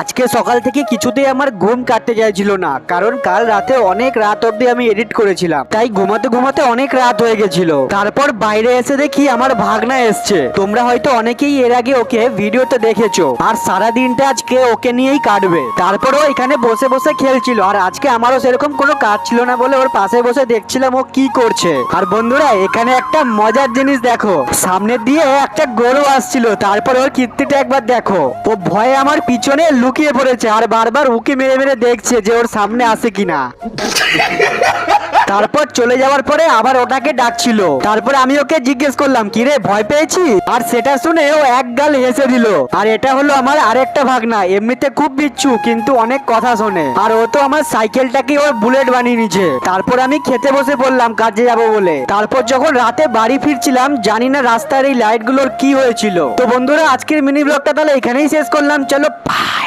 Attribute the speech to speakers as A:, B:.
A: আজকে সকাল থেকে কিছুতেই আমার ঘুম কাটতে চাইছিল না, কারণ কাল রাতে অনেক রাত অবধি আমি এডিট করেছিলাম। তাই ঘুমাতে ঘুমাতে অনেক রাত হয়ে গেছিল। তারপর বাইরে এসে দেখি আমার ভাগনা এসছে। তোমরা হয়তো অনেকেই এর আগে ওকে ভিডিওতে দেখেছ। আর সারা দিনটা আজকে ওকে নিয়েই কাটবে। তারপরও এখানে বসে বসে খেলছিল। আর আজকে আমারও সেরকম কোনো কাজ ছিল না বলে ওর পাশে বসে দেখছিলাম ও কি করছে। আর বন্ধুরা, এখানে একটা মজার জিনিস দেখো। সামনে দিয়ে একটা গরু আসছিল। তারপর ওর কীর্তিটা একবার দেখো। ও ভয়ে আমার পিছনে লুকিয়ে পড়েছে আর বারবার উকি মেরে মেরে দেখছে যে ওর সামনে আসে কিনা। তারপর চলে যাওয়ার পরে আবার ওটাকে ডাকছিল। তারপর আমি ওকে জিজ্ঞেস করলাম কি রে ভয় পেয়েছি আর সেটা শুনে ও এক গাল হেসে দিল। আর এটা হলো আমার আরেকটা ভাগনা, এমনিতে খুব বিচ্ছু, কিন্তু অনেক কথা শোনে। আর ও তো আমার সাইকেলটাকে ওর বুলেট বানিয়ে নিছে তারপর আমি খেতে বসে পড়লাম, কাজে যাব বলে। তারপর যখন রাতে বাড়ি ফিরছিলাম, জানি না রাস্তার এই লাইটগুলোর কি হয়েছিল। তো বন্ধুরা, আজকের মিনি ব্লগটা তাহলে এখানেই শেষ করলাম। চলো বাই